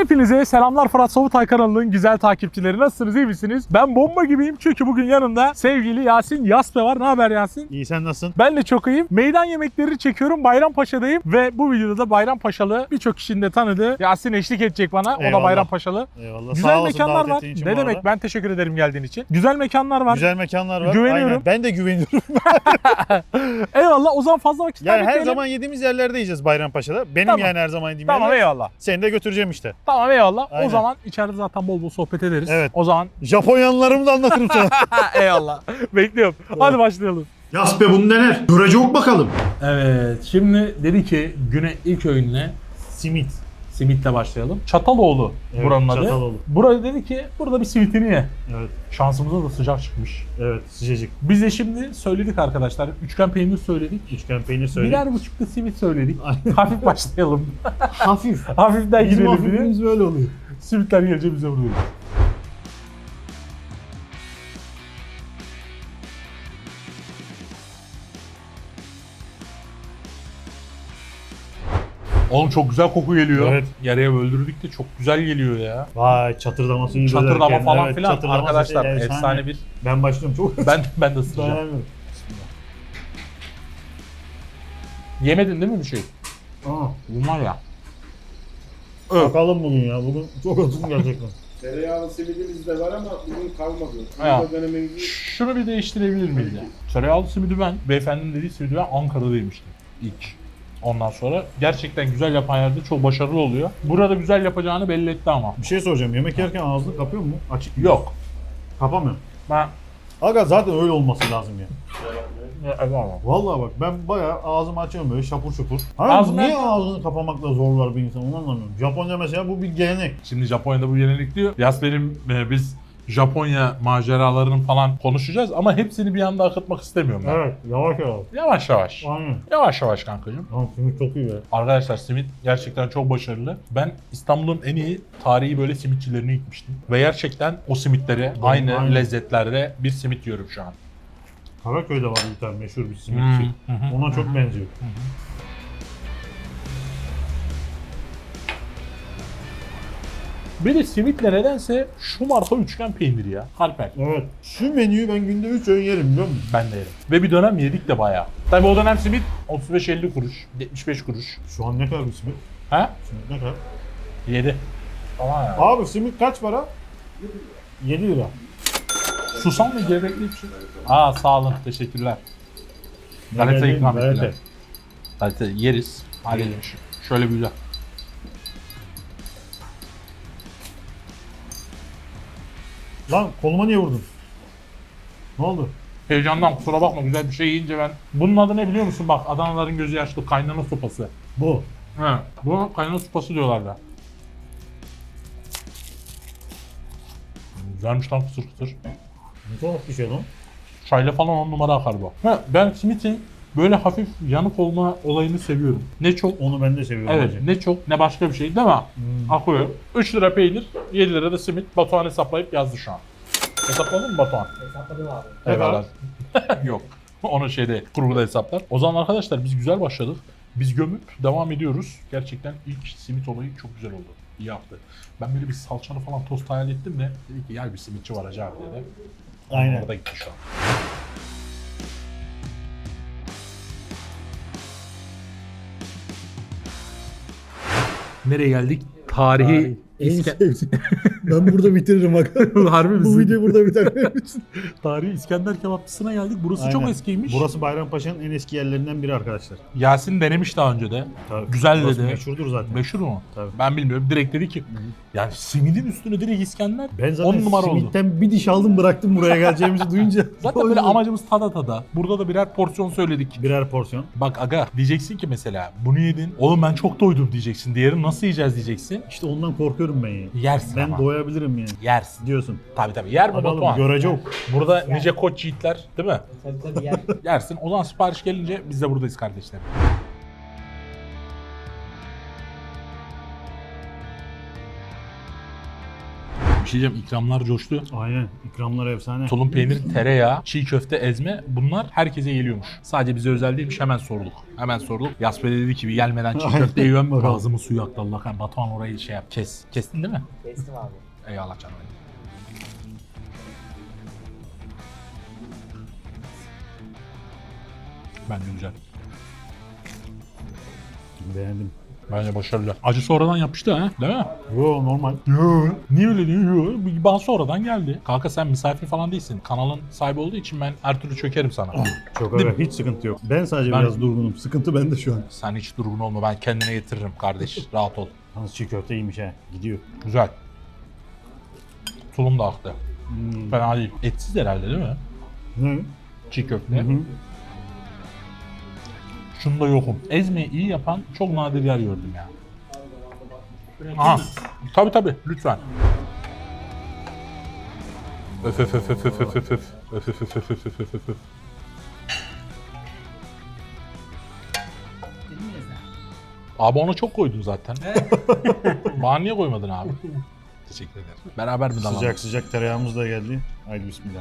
Hepinize selamlar Fırat Sobutay kanalının güzel takipçileri. Nasılsınız iyi misiniz? Ben bomba gibiyim çünkü bugün yanımda sevgili Yasin Yaspe var. Ne haber Yasin? İyi sen nasılsın? Ben de çok iyiyim. Meydan yemekleri çekiyorum. Bayrampaşa'dayım ve bu videoda da Bayrampaşalı birçok kişinin de tanıdığı Yasin eşlik edecek bana. O da Eyvallah. Bayrampaşalı. Eyvallah. Güzel Sağ mekanlar var. Ne demek? arada. Ben teşekkür ederim geldiğin için. Güzel mekanlar var. Güzel mekanlar var. Güveniyorum. Aynen. Ben de güveniyorum. Eyvallah. O zaman fazla vakit yani her zaman yediğimiz yerlerde yiyeceğiz Bayrampaşa'da. Benim Tamam. yani her zaman yediğim Tamam yerler. eyvallah. Seni de götüreceğim işte. Tamam eyvallah. O Aynen. zaman içeride zaten bol bol sohbet ederiz. Evet. O zaman Japonyanlarımı da anlatırım sana. eyvallah. Bekliyorum. Hadi başlayalım. Yaspe bunu neler? Görecek bakalım. Evet. Şimdi dedi ki güne ilk öğünle Simit. Simitle başlayalım. Çataloğlu Evet, buranın adı. Çataloğlu. Burada dedi ki burada bir simitini ye. Evet. Şansımıza da sıcak çıkmış. Evet sıcacık. Biz de şimdi söyledik arkadaşlar. Üçgen peynir söyledik. Üçgen peynir söyle. Birer buçuk da simit söyledik. Hafif başlayalım. Hafif. Hafiften Bizim gidelim diye. hafifimiz böyle oluyor. Simitler gelince bize vuruyor. Oğlum çok güzel koku geliyor. Evet. Yarıya böldürdük de çok güzel geliyor ya. Vay çatırdaması iyi Çatırdama dönerken. falan Evet, filan. çatırdaması Arkadaşlar şey, efsane bir. Ben başlıyorum çok. Ben ben de ısıracağım. Dayanamıyorum. Yemedin değil mi bir şey? Aa, Bu var ya. bakalım bugün ya. Bugün çok acım gerçekten. Tereyağlı simidimiz de var ama bugün kalmadı. Ya. Şunu bir değiştirebilir miyiz ya? Tereyağlı simidi ben, beyefendinin dediği simidi ben Ankara'da yemiştim ilk. Ondan sonra gerçekten güzel yapan yerde çok başarılı oluyor. Burada güzel yapacağını belli etti ama. Bir şey soracağım. Yemek yerken ağzını kapıyor mu? Açık mı? Yok. Kapamıyor. Ben... Aga zaten öyle olması lazım ya. Ya, evet ama. Vallahi bak ben bayağı ağzımı açıyorum böyle şapur şupur. Abi Ağzını- niye ağzını kapamakla zorlar bir insan onu anlamıyorum. Japonya mesela bu bir gelenek. Şimdi Japonya'da bu yenilik diyor. Yas benim e, biz Japonya maceralarını falan konuşacağız ama hepsini bir anda akıtmak istemiyorum ben. Evet yavaş yavaş. Yavaş yavaş. Aynen. Yavaş yavaş kankacığım. Tamam simit çok iyi be. Arkadaşlar simit gerçekten çok başarılı. Ben İstanbul'un en iyi tarihi böyle simitçilerini gitmiştim. Ve gerçekten o simitleri aynı aynen. lezzetlerde bir simit yiyorum şu an. Karaköy'de var bir tane meşhur bir simitçi. Ona çok benziyor. Bir de simitle nedense şu marka üçgen peynir ya. Harper. Evet. Şu menüyü ben günde 3 öğün yerim biliyor musun? Ben de yerim. Ve bir dönem yedik de bayağı. Tabii o dönem simit 35-50 kuruş, 75 kuruş. Şu an ne kadar bir simit? Ha? Simit ne kadar? 7. Ama ya. Abi simit kaç para? 7 lira. Susam ve gevrekli bir şey. Aa sağ olun. Teşekkürler. Galeta ikram ettiler. Galeta yeriz. Halledelim. Şöyle bir güzel. Lan koluma niye vurdun? Ne oldu? Heyecandan kusura bakma güzel bir şey yiyince ben. Bunun adı ne biliyor musun? Bak Adanaların gözü yaşlı kaynana sopası. Bu. He. Bu kaynana sopası diyorlar da. Güzelmiş lan kısır kısır. Ne tuhaf bir şey lan. Çayla falan on numara akar bu. Ha, ben simitin böyle hafif yanık olma olayını seviyorum. Ne çok Onu ben de seviyorum. Evet hacı. ne çok ne başka bir şey değil mi? Hmm. Akıyor. 3 lira peynir, 7 lira da simit. Batuhan hesaplayıp yazdı şu an. Hesapladın mı Batuhan? Hesapladım abi. Eyvallah. Yok. Onu şeyde kurguda hesaplar. O zaman arkadaşlar biz güzel başladık. Biz gömüp devam ediyoruz. Gerçekten ilk simit olayı çok güzel oldu. İyi yaptı. Ben böyle bir salçalı falan tost hayal ettim de dedi ki gel bir simitçi var Hacı abi dedi. Aynen. Orada gitti şu an. Nereye geldik? Tarihi İske- ben burada bitiririm bak. Harbi Bu videoyu burada bitirelim. Tarihi İskender Kebapçısı'na geldik. Burası Aynen. çok eskiymiş. Burası Bayrampaşa'nın en eski yerlerinden biri arkadaşlar. Yasin denemiş daha önce de. Tabii. Güzel Burası dedi. Meşhurdur zaten. Meşhur mu? Tabii. Ben bilmiyorum. Direkt dedi ki yani simidin üstüne direkt İskender Ben zaten 10 numara oldu. simitten bir diş aldım bıraktım buraya geleceğimizi duyunca. Zaten böyle amacımız tada tada. Burada da birer porsiyon söyledik. Birer porsiyon. Bak aga diyeceksin ki mesela bunu yedin. Oğlum ben çok doydum diyeceksin. Diğerini nasıl yiyeceğiz diyeceksin. İşte ondan korkuyorum ben ya. Yersin Ben ama. doyabilirim yani. Yersin. Diyorsun. Tabii tabii. Yer mi Bakalım Batuhan? görecek. Burada nice koç yiğitler değil mi? Tabii tabii yer. Yersin. O zaman sipariş gelince biz de buradayız kardeşlerim. Şey diyeceğim ikramlar coştu. Aynen. İkramlar efsane. Tulum peynir, tereyağı, çiğ köfte, ezme bunlar herkese geliyormuş. Sadece bize özel değilmiş hemen sorduk. Hemen sorduk. Yaspe dedi ki bir gelmeden çiğ köfte yiyorum. Ağzımın suyu aktı Allah kahretsin. Batuhan orayı şey yap. Kes. Kestin değil mi? Kestim abi. Eyvallah canım. Bence güzel. Beğendim. Bence başarılı. Acı sonradan yapıştı ha değil mi? Yo normal. Yo. Niye öyle diyor? Yo. Bana sonradan geldi. Kanka sen misafir falan değilsin. Kanalın sahibi olduğu için ben her türlü çökerim sana. Çok Değil öyle. Hiç sıkıntı yok. Ben sadece Ben- biraz durgunum. Sıkıntı bende şu an. sen hiç durgun olma. Ben kendine getiririm kardeş. Rahat ol. Yalnız çiğ köfte iyiymiş ha. Gidiyor. Güzel. Tulum da aktı. Hmm. Fena değil. Etsiz herhalde değil mi? Ne? Çiğ köfte. Hı. Şunda yokum. Ezmeyi iyi yapan çok nadir yer gördüm ya. Aha. Tabi tabi lütfen. Öf öf öf öf öf öf öf öf. Öf öf öf öf öf öf öf öf öf. Abi ona çok koydun zaten. Bana niye koymadın abi? Teşekkür ederim. Beraber mi dalalım? Sıcak sıcak tereyağımız da geldi. Haydi bismillah.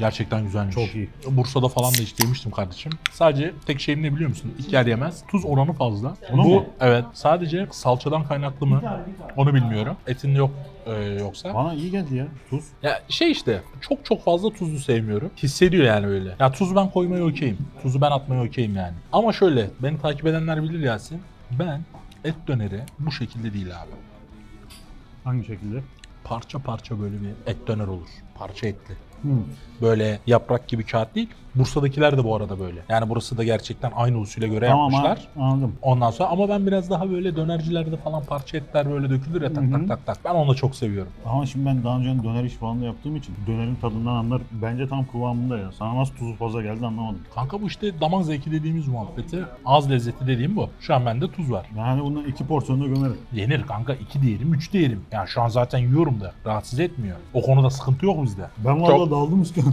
Gerçekten güzelmiş. Çok iyi. Bursa'da falan da hiç yemiştim kardeşim. Sadece tek şeyim ne biliyor musun? İlk yer yemez. Tuz oranı fazla. Onu Bu mu? evet. Sadece salçadan kaynaklı mı? Onu bilmiyorum. Etin yok e, yoksa. Bana iyi geldi ya. Tuz. Ya şey işte çok çok fazla tuzlu sevmiyorum. Hissediyor yani öyle. Ya tuzu ben koymaya okeyim. Tuzu ben atmaya okeyim yani. Ama şöyle beni takip edenler bilir Yasin. Ben et döneri bu şekilde değil abi. Hangi şekilde? Parça parça böyle bir et döner olur. Parça etli. Hmm. Böyle yaprak gibi kağıt değil. Bursa'dakiler de bu arada böyle. Yani burası da gerçekten aynı usule göre Tamam yapmışlar. anladım. Ondan sonra ama ben biraz daha böyle dönercilerde falan parça etler böyle dökülür ya tak Hı hı. tak tak tak. Ben onu da çok seviyorum. Ama şimdi ben daha önce döner iş falan da yaptığım için dönerin tadından anlar. Bence tam kıvamında ya. Sana nasıl tuzu fazla geldi anlamadım. Kanka bu işte damak zevki dediğimiz muhabbeti. Ağız lezzeti dediğim bu. Şu an bende tuz var. Hani bundan iki porsiyonda gömerim. Yenir kanka 2 diyelim 3 diyelim. Yani şu an zaten yiyorum da rahatsız etmiyor. O konuda sıkıntı yok bizde. Ben valla daldım İskender.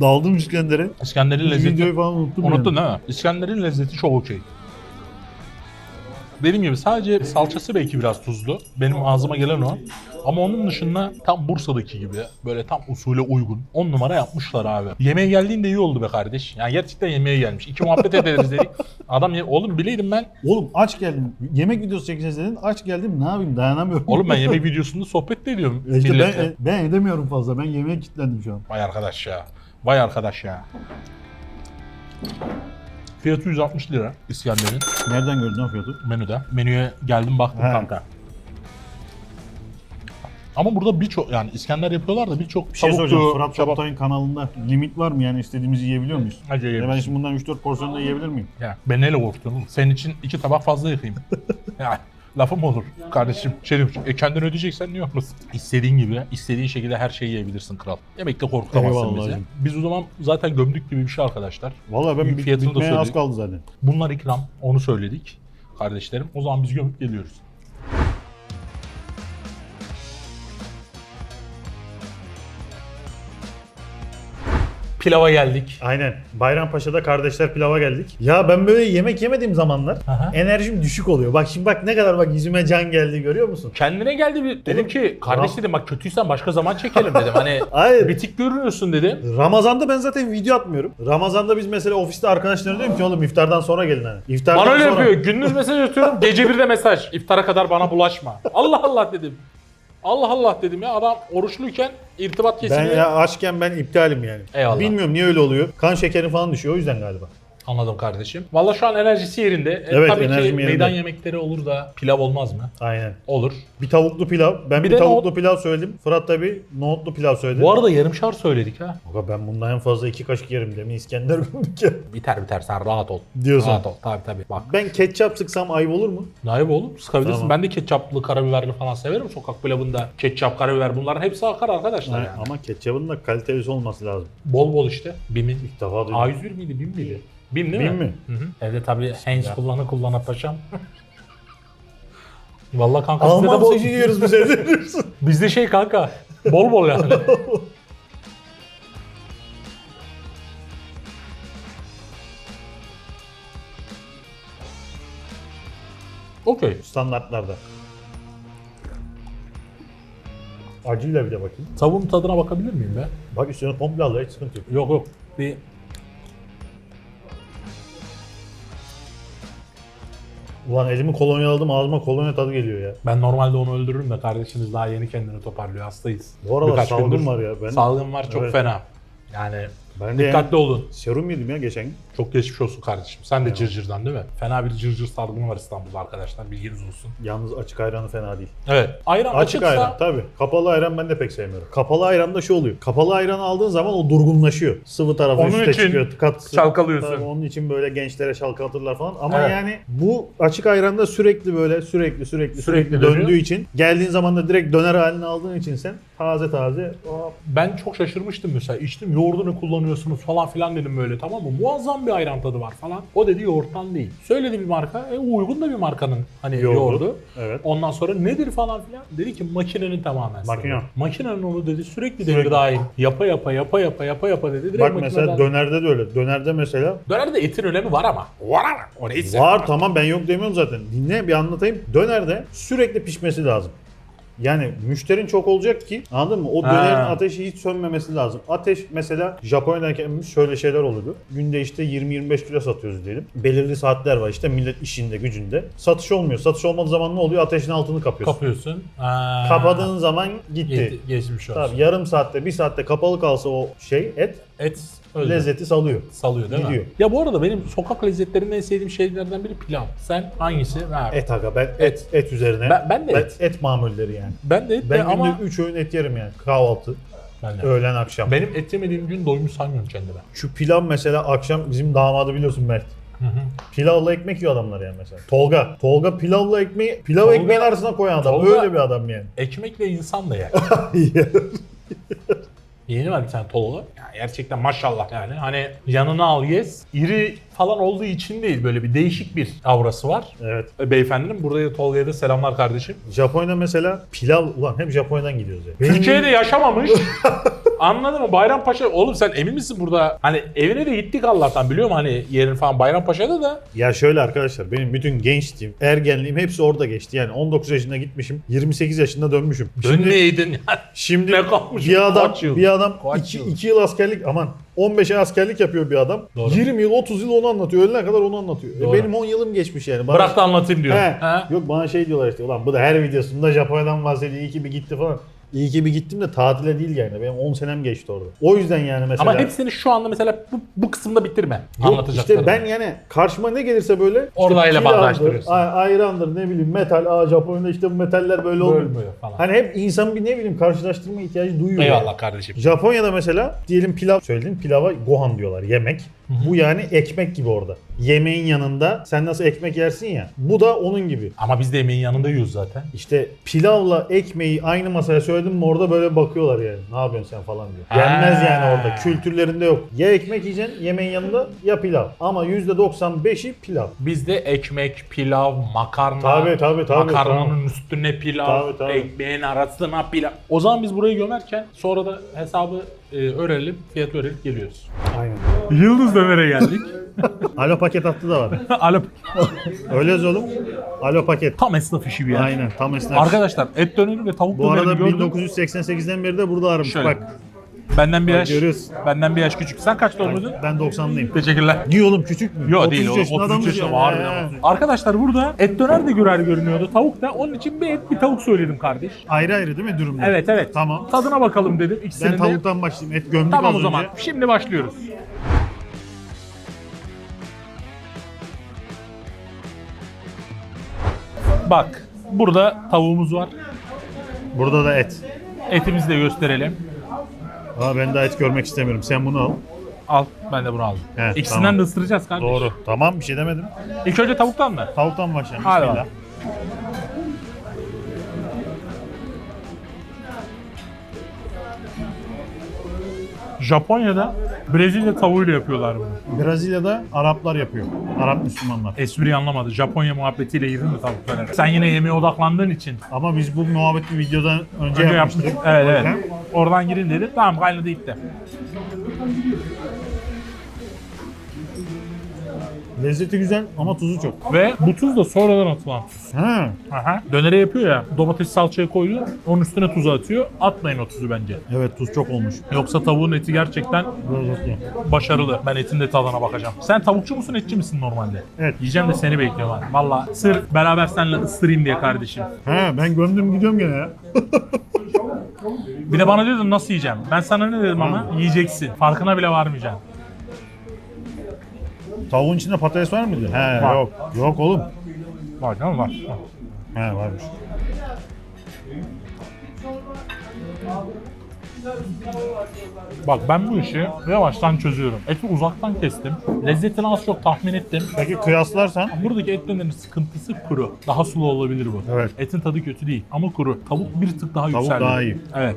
daldım İskender'e. İskender'in lezzeti... Videoyu falan unuttum Unuttun yani. değil mi? İskender'in lezzeti çok okey. Dediğim gibi sadece salçası belki biraz tuzlu. Benim ağzıma gelen o. Ama onun dışında tam Bursa'daki gibi böyle tam usule uygun. 10 numara yapmışlar abi. Yemeğe geldiğinde iyi oldu be kardeş. Yani gerçekten yemeğe gelmiş. İki muhabbet ederiz dedik. Adam ye- oğlum bileydim ben. Oğlum aç geldim. Yemek videosu çekeceğiz dedin. Aç geldim. Ne yapayım dayanamıyorum. Oğlum ben yemek videosunda sohbet de ediyorum E işte ben, ben edemiyorum fazla. Ben yemeğe kilitlendim şu an. Vay arkadaş ya. Vay arkadaş ya. Fiyatı 160 lira İskender'in. Nereden gördün lan fiyatı? menüde. Menüye geldim baktım He. kanka. Ama burada birçok yani İskender yapıyorlar da birçok Bir şey tavuktu, soracağım. Fırat kebap- Toptay'ın kanalında limit var mı yani istediğimizi yiyebiliyor muyuz? Hadi Ya yiyelim. ben şimdi bundan 3-4 porsiyon da yiyebilir miyim? Ya, ben neyle korktun oğlum? Senin için iki tabak fazla yıkayayım. ya lafım olur kardeşim. Diyorum, e, kendin ödeyeceksen niye olmasın? İstediğin gibi, istediğin şekilde her şeyi yiyebilirsin kral. Yemekte korkutamazsın Eyvallah bizi. hacım. Biz o zaman zaten gömdük gibi bir şey arkadaşlar. Valla ben bit- fiyatını da bitmeye az kaldı zaten. Bunlar ikram, onu söyledik kardeşlerim. O zaman biz gömüp geliyoruz. Pilava geldik. Aynen. Bayrampaşa'da kardeşler pilava geldik. Ya ben böyle yemek yemediğim zamanlar Aha. enerjim düşük oluyor. Bak şimdi bak ne kadar bak yüzüme can geldi görüyor musun? Kendine geldi bir dedim Oğlum, ki kardeş dedim bak kötüysen başka zaman çekelim dedim. Hani Hayır. bitik görünüyorsun dedim. Ramazan'da ben zaten video atmıyorum. Ramazan'da biz mesela ofiste arkadaşlara diyorum ki oğlum iftardan sonra gelin hani. İftardan Bana öyle sonra... yapıyor. Gündüz mesaj atıyorum. Gece bir de mesaj. İftara kadar bana bulaşma. Allah Allah dedim. Allah Allah dedim ya adam oruçluyken irtibat Ben kesimi. ya açken ben iptalim yani. Eyvallah. Bilmiyorum niye öyle oluyor. Kan şekeri falan düşüyor o yüzden galiba. Anladım kardeşim. Valla şu an enerjisi yerinde. E, Evet, tabii ki enerjim yerinde. meydan yemekleri olur da pilav olmaz mı? Aynen. Olur. Bir tavuklu pilav. Ben Bir bir, de tavuklu pilav söyledim. Fırat da bir nohutlu pilav söyledi. Bu arada yarımşar söyledik ha. Aga ben bundan en fazla iki kaşık yerim demin İskender gömdük ya. Biter biter sen rahat ol. Diyorsun. Rahat ol tabii tabii. Bak Ben ketçap sıksam ayıp olur mu? naip oğlum sıkabilirsin. Tamam. Ben de ketçaplı karabiberli falan severim. Sokak pilavında ketçap karabiber bunların hepsi akar arkadaşlar yani. Ama ketçabın da kalitelisi olması lazım. Bol bol işte. Bim'in. İlk defa duydum. A101 miydi? Bim miydi? Bin değil Bin mi? mi? Hı hı. Evde tabii hands kullanı kullana paşam. Vallahi kanka bizde de Alman bol, sesi yiyoruz biz evde bizde şey kanka bol bol yani. Okey. Standartlarda. Acıyla bir de bakayım. Savun tadına bakabilir miyim be? Bak üstüne komple al ya, hiç sıkıntı yok. Yok yok. Bir Ulan elimi kolonya aldım ağzıma kolonya tadı geliyor ya. ben normalde onu öldürürüm de kardeşiniz daha yeni kendini toparlıyor. Hastayız. Bu aralar Birkaç salgın gündür. var ya. Ben, Salgın var çok Evet. fena. Yani ben de yani dikkatli olun. serum yedim ya geçen gün. Çok geçmiş olsun kardeşim. Sen de cırcırdan değil mi? Fena bir cırcır salgını var İstanbul'da arkadaşlar. Bilginiz olsun. Yalnız açık ayranı fena değil. Evet. Ayran Açık açıksa ayran tabii. Kapalı ayran ben de pek sevmiyorum. Kapalı ayranda şu oluyor. Kapalı ayranı aldığın zaman o durgunlaşıyor. Sıvı tarafı Onun üstte için çıkıyor. Kat, çalkalıyorsun. Tabii onun için böyle gençlere şalkalatırlar falan. Ama Evet. yani bu açık ayranda sürekli böyle sürekli sürekli sürekli, Sürekli dönüyor. döndüğü için geldiğin zaman da direkt döner haline aldığın için sen taze taze hop, ben çok şaşırmıştım mesela. İçtim yoğurdunu kullanıyorsunuz falan filan dedim böyle tamam mı? Muazzam bir ayran tadı var falan. O dedi yoğurttan değil. Söyledi bir marka. E, uygun da bir markanın hani Yoğurdu. yoğurdu. Evet. Ondan sonra nedir falan filan. Dedi ki makinenin tamamen. Makine. Makinenin onu dedi sürekli, Sürekli. devir dahil. Yapa yapa yapa yapa yapa yapa dedi. Direkt Bak mesela dönerde de öyle. Dönerde mesela Dönerde etin önemi var ama. Var ama. O neyse. Var tamam ben yok demiyorum zaten. Dinle bir anlatayım. Dönerde sürekli pişmesi lazım. Yani müşterin çok olacak ki anladın mı? O Ha. dönerin ateşi hiç sönmemesi lazım. Ateş mesela Japonya'dayken şöyle şeyler oluyordu. Günde işte 20-25 kilo satıyoruz diyelim. Belirli saatler var işte millet işinde gücünde. Satış olmuyor. Satış olmadığı zaman ne oluyor? Ateşin altını kapıyorsun. Kapıyorsun. Ha. Kapadığın zaman gitti. Ge- geçmiş olsun. Tabii yarım saatte bir saatte kapalı kalsa o şey et Et öldü. lezzeti salıyor. salıyor değil Gidiyor. mi? Ya bu arada benim sokak lezzetlerinden en sevdiğim şeylerden biri pilav. Sen hangisi? Ver. Et aga ben et Et. et, üzerine. Ben- ben de et. Et mamulleri yani. Ben de et de Ben günde ama 3 öğün et yerim yani. Kahvaltı, ben de. öğlen, akşam. Benim et yemediğim gün doymuş saymıyorum kendime. Şu pilav mesela akşam bizim damadı biliyorsun Mert. Pilavla ekmek yiyor adamlar yani mesela. Tolga. Tolga pilavla ekmeği, pilav Tolga- ekmeğin arasına koyan adam. Tolga- Öyle bir adam yani. Ekmekle insan da yer. Yeni var bir tane Tolga. Yani gerçekten maşallah yani. Hani yanına al yes. İri falan olduğu için değil böyle bir değişik bir aurası var. evet. E, Beyefendinin burada Tolga'ya da selamlar kardeşim. Japonya'da mesela pilav, ulan hep Japonya'dan gidiyoruz ya. Benim- Türkiye'de yaşamamış. Anladın mı? Bayrampaşa oğlum sen emin misin burada? Hani evine de gittik Allah'tan biliyorum hani yerin falan Bayrampaşa'da da. Ya şöyle arkadaşlar benim bütün gençliğim, ergenliğim hepsi orada geçti. Yani 19 yaşında gitmişim, 28 yaşında dönmüşüm. Şimdi neydin? Şimdi Ne kalmış? bir adam Kaç yıl? bir adam Kaç 2 yıl? yıl askerlik aman 15 ay askerlik yapıyor bir adam. Doğru. 20 yıl 30 yıl onu anlatıyor. Ölene kadar onu anlatıyor. E Doğru. benim 10 yılım geçmiş yani. Bana, Bırak da anlatayım diyor. He, He? Yok bana şey diyorlar işte ulan bu da her videosunda Japonya'dan bahsediyor. İyi ki bir gitti falan. İyi ki bir gittim de tatile değil yani. Benim 10 senem geçti orada. O yüzden yani mesela. Ama hepsini şu anda mesela bu, bu kısımda bitirme. Yok işte ben yani karşıma ne gelirse böyle işte Orayla pilavdır, bağdaştırıyorsun. ay- ayrandır ne bileyim metal. Aa Japonya'da işte bu metaller böyle olmuyor. Bölmüyor falan. Hani hep insan bir ne bileyim karşılaştırma ihtiyacı duyuyor. yani. Eyvallah kardeşim. Japonya'da mesela diyelim pilav söyledin. Pilava gohan diyorlar yemek. Bu yani ekmek gibi orada. Yemeğin yanında sen nasıl ekmek yersin ya. Bu da onun gibi. Ama biz de yemeğin yanında yiyoruz zaten. İşte pilavla ekmeği aynı masaya söyledim mi orada böyle bakıyorlar yani. Ne yapıyorsun sen falan diyor. Yenmez yani orada. Kültürlerinde yok. Ya ekmek yiyeceksin yemeğin yanında ya pilav. Ama %95'i pilav. Bizde ekmek, pilav, makarna, Tabii, tabii, tabii, makarnanın tamam. üstüne pilav, Tabii, tabii. ekmeğin arasına pilav. O zaman biz burayı gömerken sonra da hesabı e, öğrenelim, fiyatı öğrenip geliyoruz. Aynen. Yıldız Döner'e geldik. Alo paket hattı da var. Alo. Öyle yaz oğlum. Alo paket. Tam esnaf işi bir yer. Aynen tam esnaf. Arkadaşlar et döneri ve tavuk Bu arada gördüm. 1988'den beri de burada aramış. Şöyle. Bak Benden bir Bak, yaş, görüyoruz. benden bir yaş küçük. Sen kaç doğumluydun? ben 90'lıyım. Teşekkürler. Niye oğlum küçük mü? Yok 33 değil oğlum. yaşında 33 adamız yaşında ya. var. Arkadaşlar burada et döner de görer görünüyordu. Tavuk da. Onun için bir et bir tavuk söyledim kardeş. Ayrı ayrı değil mi dürümler? Evet evet. Tamam. Tadına bakalım dedim ikisinin Ben de. tavuktan başlayayım. Et gömdük Tamam az o zaman. önce. Şimdi başlıyoruz. Bak burada tavuğumuz var. Burada da et. Etimizi de gösterelim. Aa, ben daha et görmek istemiyorum. Sen bunu al. Al ben de bunu aldım. He, İkisinden tamam. de ısıracağız kardeş. Doğru. Tamam bir şey demedim. İlk önce tavuktan mı? Tavuktan başlayalım. Hadi Bismillah. Japonya'da Brezilya tavuğuyla yapıyorlar bunu. Brezilya'da Araplar yapıyor. Arap Müslümanlar. Espriyi anlamadı. Japonya muhabbetiyle girdin mi tavuk dönere? Sen yine yemeğe odaklandığın için. Ama biz bu muhabbeti videodan önce, Önce yapmıştık. yapmıştık. Evet evet. Oradan girin dedim. Tamam kaynadı gitti. Lezzeti güzel ama tuzu çok. Ve bu tuz da sonradan atılan tuz. Ha. Aha. Dönere yapıyor ya. Domates salçaya koyuyor. Onun üstüne tuzu atıyor. Atmayın o tuzu bence. Evet tuz çok olmuş. Yoksa tavuğun eti gerçekten Lezzetli. başarılı. Ben etin de tadına bakacağım. Sen tavukçu musun etçi misin normalde? Evet. Yiyeceğim de seni bekliyorum abi. Valla sırf beraber seninle ısırayım diye kardeşim. He ben gömdüm gidiyorum gene ya. Bir de bana diyordun nasıl yiyeceğim? Ben sana ne dedim ama yiyeceksin. Farkına bile varmayacaksın. Tavuğun içinde patates var mıydı? He Var. yok. Yok oğlum. Var mi? Var. Var. He varmış. Bak ben bu işi yavaştan çözüyorum. Eti uzaktan kestim. Lezzetini az çok tahmin ettim. Peki kıyaslarsan Buradaki et dönerin sıkıntısı kuru. Daha sulu olabilir bu. Evet. Etin tadı kötü değil ama kuru. Tavuk bir tık daha Tavuk yükseldi. daha iyi. Evet.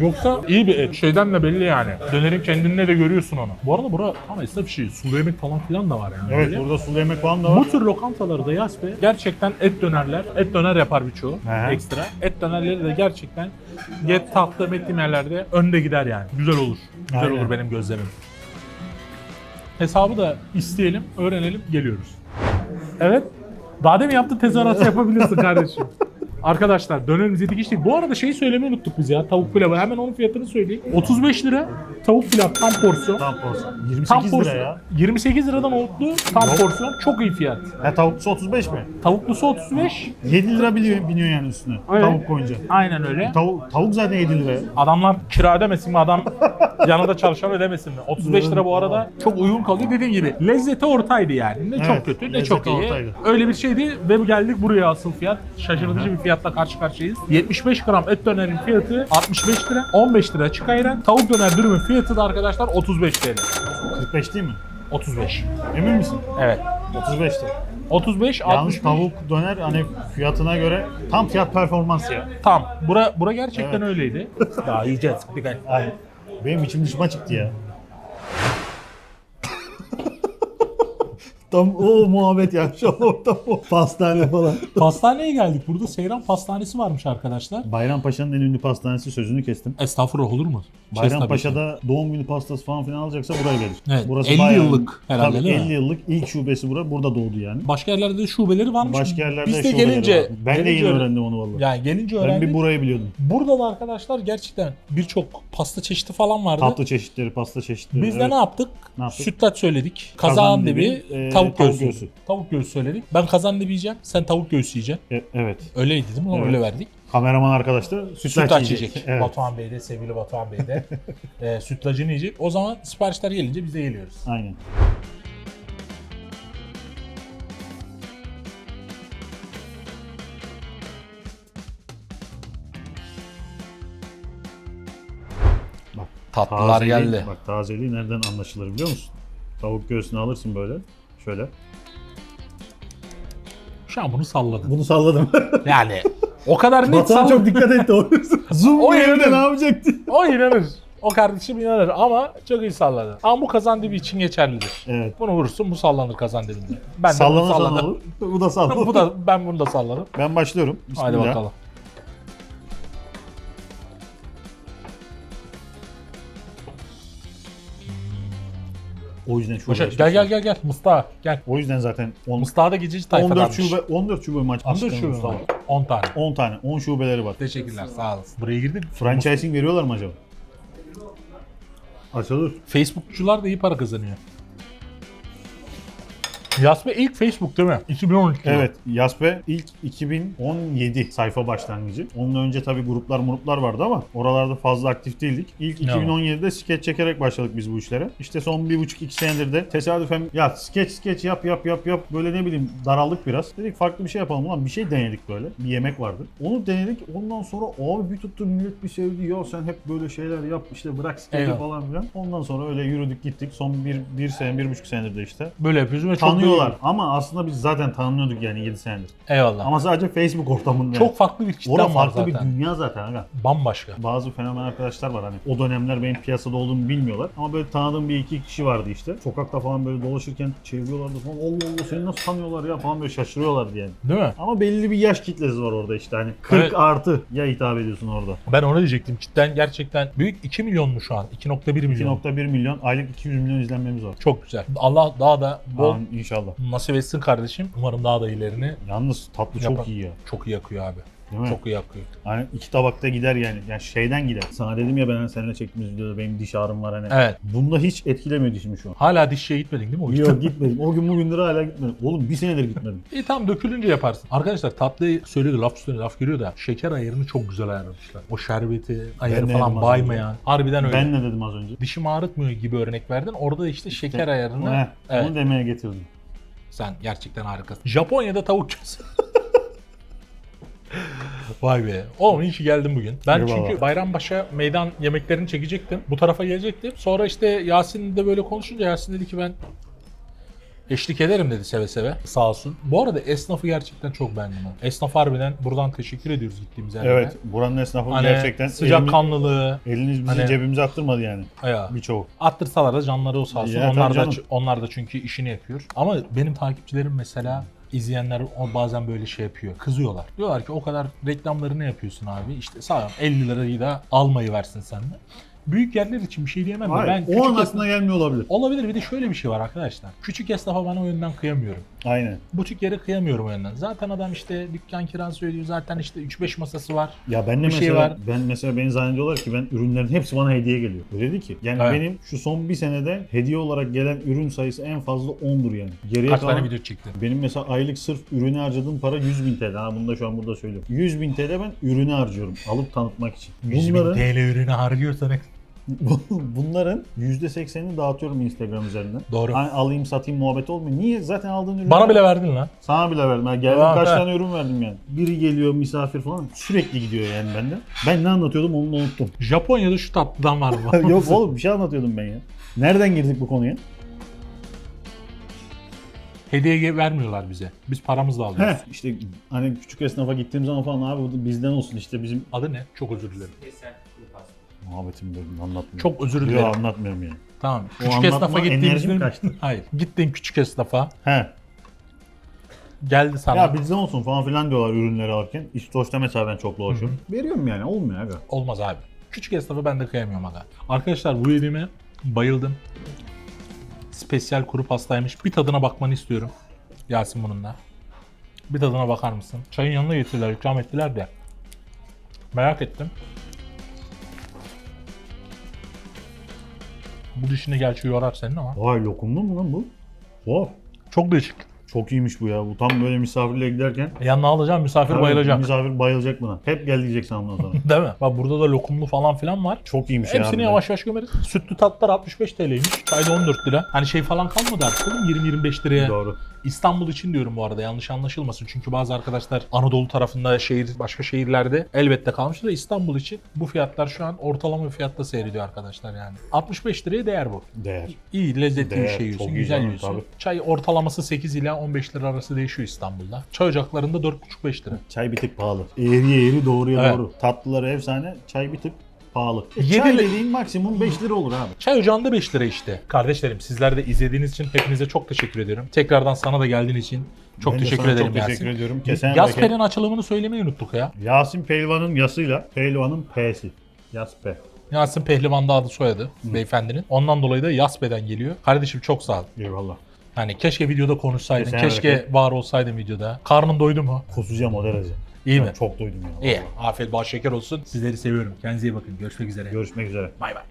Yoksa iyi bir et. Şeyden de belli yani. Dönerin kendinde de görüyorsun onu. Bu arada bura ama esnaf işi. Sulu yemek falan filan da var yani. evet Böyle. burada sulu yemek falan da var. Bu tür lokantalarda yaz be gerçekten et dönerler. Et döner yapar birçoğu ekstra. Et dönerleri de gerçekten get tatlı ettiğim yerlerde önde gider yani. Güzel olur. Güzel Aynen. olur benim gözlemim. Hesabı da isteyelim, öğrenelim, geliyoruz. Evet. Daha demin yaptığın tezahüratı yapabilirsin kardeşim. Arkadaşlar dönerimiz yedik içtik. Bu arada şeyi söylemeyi unuttuk biz ya. Tavuk pilavı. Hemen onun fiyatını söyleyeyim. 35 lira tavuk pilav tam porsiyon. Tam porsiyon. 28 Tam lira porsiyon. ya. 28 liradan oldu tam Yok. porsiyon. Çok iyi fiyat. He tavuklusu 35 mi? Tavuklusu 35. 7 lira biniyor, biniyor yani üstüne. Evet. Tavuk koyunca. Aynen öyle. Tavuk, tavuk zaten 7 lira. ya. Adamlar kira ödemesin mi? Adam yanında çalışan ödemesin mi? 35 lira bu arada çok uygun kalıyor. Dediğim gibi lezzeti ortaydı yani. Ne Evet, çok kötü ne çok iyi. ortaydı. Öyle bir şeydi ve geldik buraya asıl fiyat. Şaşırtıcı bir fiyatla karşı karşıyayız. 75 gram et dönerin fiyatı 65 lira. 15 lira ayran. Tavuk döner dürümün fiyatı da arkadaşlar 35 TL. 45 değil mi? 35. Emin misin? Evet. 35 lira. 35, Yalnız 65. tavuk döner hani fiyatına göre tam fiyat performans ya. Tam. Bura, bura gerçekten Evet. öyleydi. Daha yiyeceğiz. Dikkat. Ay, benim içim dışıma çıktı ya. Tam o muhabbet ya. Şu an ortam o. Pastane falan. Pastaneye geldik. Burada Seyran Pastanesi varmış arkadaşlar. Bayrampaşa'nın en ünlü pastanesi sözünü kestim. Estağfurullah olur mu? Şey. Bayrampaşa'da doğum günü pastası falan filan alacaksa buraya gelir. Evet, 50 yıllık herhalde, Tabii değil mi? 50 yıllık ilk şubesi bura. Burada doğdu yani. Başka yerlerde de şubeleri varmış. Başka yerlerde Biz de şubeleri gelince, var. Ben de gelince yeni öğren- öğrendim onu vallahi. Yani gelince ben öğrendik. bir burayı biliyordum. Burada da arkadaşlar gerçekten birçok pasta çeşidi falan vardı. Tatlı çeşitleri, pasta çeşitleri. Biz de evet. ne yaptık? Ne yaptık? Sütlaç söyledik. Kazan, Kazan dibi, dibi, e, tavuk, tavuk göğsü. göğsü. Tavuk göğsü söyledik. Ben kazan dibi yiyeceğim. Sen tavuk göğsü yiyeceksin. E- evet. Öyleydi değil mi? Ona Evet. Öyle verdik. Kameraman arkadaş da sütlaç, Sütlaç yiyecek. yiyecek. Evet. Batuhan Bey de, sevgili Batuhan Bey de e, sütlacını yiyecek. O zaman siparişler gelince bize geliyoruz. Aynen. Bak Tatlılar tazeliği- geldi. Bak tazeliği nereden anlaşılır biliyor musun? Tavuk göğsünü alırsın böyle. Şöyle. Şu an bunu salladım. Bunu salladım. Yani o kadar net Batuhan çok dikkat etti. o Zoom O yerine yemin- ne yapacaktı? O inanır. O kardeşim inanır ama çok iyi salladı. Ama bu kazan dibi için geçerlidir. Evet. Bunu vurursun bu sallanır kazan dibinde. Ben de bunu salladım. olur? Bu da sallanır. bu da ben bunu da salladım. Ben başlıyorum. Bismillah. Hadi bakalım. O yüzden şu Boşa, gel gel gel gel Mustafa gel. O yüzden zaten on- Mustafa da gececi 14 tayfadanmış. şube 14 şube maç 14 açtı şube Mustafa. var. 10 tane. 10 tane 10 şubeleri var. Teşekkürler sağ olasın. Buraya girdik. Franchising veriyorlar mı acaba? Açılır. Facebookçular da iyi para kazanıyor. Yasme ilk Facebook değil mi? 2012. yılı. Evet, Yaspe ilk 2017 sayfa başlangıcı. Ondan önce tabii gruplar gruplar vardı ama oralarda fazla aktif değildik. İlk Ne 2017'de skeç çekerek başladık biz bu işlere. İşte son bir buçuk iki senedir de tesadüfen ya skeç skeç yap yap yap yap böyle ne bileyim daraldık biraz. Dedik farklı bir şey yapalım ulan bir şey denedik böyle. Bir yemek vardı. Onu denedik ondan sonra abi bir tuttu millet bir sevdi ya sen hep böyle şeyler yap işte bırak skeci Eyvallah. falan filan. Ondan sonra öyle yürüdük gittik. Son bir, bir sene bir buçuk senedir de işte. Böyle yapıyorsun ve çok tanıyorlar. Ama aslında biz zaten tanıyorduk yani 7 senedir. Eyvallah. Ama sadece Facebook ortamında. çok farklı bir kitlem Orada var farklı bir zaten. dünya zaten aga. Bambaşka. Bazı fenomen arkadaşlar var hani o dönemler benim piyasada olduğumu bilmiyorlar. Ama böyle tanıdığım bir iki kişi vardı işte. Sokakta falan böyle dolaşırken çeviriyorlardı falan. Allah Allah seni nasıl tanıyorlar ya falan böyle şaşırıyorlardı yani. Değil mi? Ama belli bir yaş kitlesi var orada işte hani 40 Evet. artı ya hitap ediyorsun orada. Ben onu diyecektim. Cidden gerçekten büyük 2 milyon mu şu an? 2.1 milyon. 2.1 milyon aylık 200 milyon izlenmemiz var. Çok güzel. Allah daha da bol Amin, inşallah. nasip etsin kardeşim. Umarım daha da ilerini Yalnız tatlı Yapar. çok iyi ya. çok iyi yakıyor abi. Değil mi? Çok iyi yakıyor. Hani iki tabakta gider yani. Yani şeyden gider. Sana dedim ya ben hani seninle çektiğimiz videoda benim diş ağrım var hani. Evet. Bunda hiç etkilemiyor dişimi şu an. Hala dişçiye gitmedin değil mi? O? Yok gitmedim. O gün bugündür hala gitmedim. Oğlum bir senedir gitmedim. İyi tamam dökülünce yaparsın. Arkadaşlar tatlıyı söylüyordu laf üstüne laf görüyor da şeker ayarını çok güzel ayarlamışlar. O şerbeti ayarı de falan baymayan. Harbiden öyle. Ben ne dedim az önce? Dişimi ağrıtmıyor gibi örnek verdin. Orada da işte şeker ayarını Heh, evet, Onu demeye getirdim. Sen gerçekten harikasın. Japonya'da tavuk köz. Vay be. Oğlum iyi ki geldin bugün. Ben Eyvallah. çünkü Bayrampaşa meydan yemeklerini çekecektim. Bu tarafa gelecektim. Sonra işte Yasin de böyle konuşunca Yasin dedi ki ben eşlik ederim dedi seve seve. Sağ olsun. Bu arada esnafı gerçekten çok beğendim. ben. Esnaf harbiden buradan teşekkür ediyoruz gittiğimiz yerlere. Evet. Buranın esnafı Hani gerçekten elini- kanlılığı, eliniz bizi Hani- cebimize attırmadı yani. ya. Birçoğu. Attırsalar da canları o sağ olsun. Ya, onlar da canım. onlar da çünkü işini yapıyor. Ama benim takipçilerim mesela izleyenler o bazen böyle şey yapıyor. Kızıyorlar. Diyorlar ki o kadar reklamlarını yapıyorsun abi. İşte sağ ol, 50 lirayı da almayı versin senden. Büyük yerler için bir şey diyemem de Hayır, ben o küçük an esnaf- aklına gelmiyor olabilir. Olabilir bir de şöyle bir şey var arkadaşlar. Küçük esnafa ben o yönden kıyamıyorum. Aynen. Butik yere kıyamıyorum o yönden. Zaten adam işte dükkan kirası ödüyor. Zaten işte 3-5 masası var. Ya ben de Bir şey mesela var. ben mesela beni zannediyorlar ki ben ürünlerin hepsi bana hediye geliyor. Öyle değil ki. Yani Evet. benim şu son bir senede hediye olarak gelen ürün sayısı en fazla 10'dur yani. Geriye Kaç kalan tane video çektin? benim mesela aylık sırf ürüne harcadığım para 100 bin TL. Ha bunu da şu an burada söylüyorum. 100 bin TL ben ürünü harcıyorum. Alıp tanıtmak için. 100 bin TL ürünü harcıyorsan bunların %80'ini dağıtıyorum Instagram üzerinden. Doğru. Hani alayım satayım muhabbeti olmuyor. Niye? Zaten aldığın ürünü bana bile verdin lan. Sana bile verdim. Yani geldim Aa, kaç he. tane ürün verdim yani. Biri geliyor misafir falan sürekli gidiyor yani benden. Ben ne anlatıyordum onu unuttum. Japonya'da şu tatlıdan var mı? Yok oğlum bir şey anlatıyordum ben ya. Nereden girdik bu konuya? Hediye vermiyorlar bize. Biz paramızla alıyoruz. Heh işte hani küçük esnafa gittiğim zaman falan abi bu da bizden olsun işte bizim Adı ne? Çok özür dilerim. Muhabbetim bölüm anlatmıyorum. Çok özür dilerim. Yok anlatmıyorum yani. Tamam. O Küçük anlatma esnafa enerjim gittiğimizde... kaçtı. Hayır. Gittin küçük esnafa. He. Geldi sana. Ya bizden olsun falan filan diyorlar ürünleri alırken. İstoç'ta mesela ben çok dolaşıyorum. Veriyorum yani olmuyor aga. Olmaz abi. Küçük esnafa ben de kıyamıyorum aga. Arkadaşlar bu yediğime bayıldım. Spesyal kuru pastaymış. Bir tadına bakmanı istiyorum. Yasin bunun da. Bir tadına bakar mısın? Çayın yanına getirdiler, ikram ettiler de. Merak ettim. Bu dişini gerçi yorar senin ama. Vay lokumlu mu lan bu? Wow. Çok değişik. Çok iyiymiş bu ya. Bu tam böyle misafirle giderken Yanına alacağım misafir Tabii, bayılacak. Misafir bayılacak buna. Hep gel diyecek sana ondan sonra. Değil mi? Bak burada da lokumlu falan filan var. Çok iyiymiş ya. Hepsini yavaş yavaş gömeriz. Sütlü tatlılar 65 TL'ymiş. Çay da 14 lira. Hani şey falan kalmadı artık oğlum 20-25 liraya. Doğru. İstanbul için diyorum bu arada yanlış anlaşılmasın. Çünkü bazı arkadaşlar Anadolu tarafında şehir başka şehirlerde elbette kalmıştır İstanbul için bu fiyatlar şu an ortalama bir fiyatta seyrediyor arkadaşlar yani. 65 liraya değer bu. Değer. İyi lezzetli bir Değer, şey yiyorsun, çok güzel yiyorsun. tabii. Çay ortalaması 8 ila 15 lira arası değişiyor İstanbul'da. Çay ocaklarında 4,5-5 lira. Çay bir tık pahalı. Eğriye eğri doğruya Evet. doğru. Tatlıları efsane. Çay bir tık pahalı. E, Yedi çay li- dediğin maksimum 5 lira olur abi. Çay ocağında 5 lira işte. Kardeşlerim sizler de izlediğiniz için hepinize çok teşekkür ediyorum. Tekrardan sana da geldiğin için çok Ben de teşekkür sana ederim çok Yasin. teşekkür ediyorum. Kesene bereket. Yasper'in açılımını söylemeyi unuttuk ya. Yasin Pehlivan'ın yasıyla Pehlivan'ın P'si. Yaspe. Yasin Pehlivan da adı soyadı beyefendinin. Ondan dolayı da Yasbe'den geliyor. Kardeşim çok sağ ol. Eyvallah. Yani keşke videoda konuşsaydın. Kesene keşke bereket. var olsaydın videoda. Karnın doydu mu? Kusacağım o derece. İyi mi? Çok doydum ya. İyi. Afiyet bal şeker olsun. Sizleri seviyorum. Kendinize iyi bakın. Görüşmek üzere. Görüşmek üzere. Bay bay.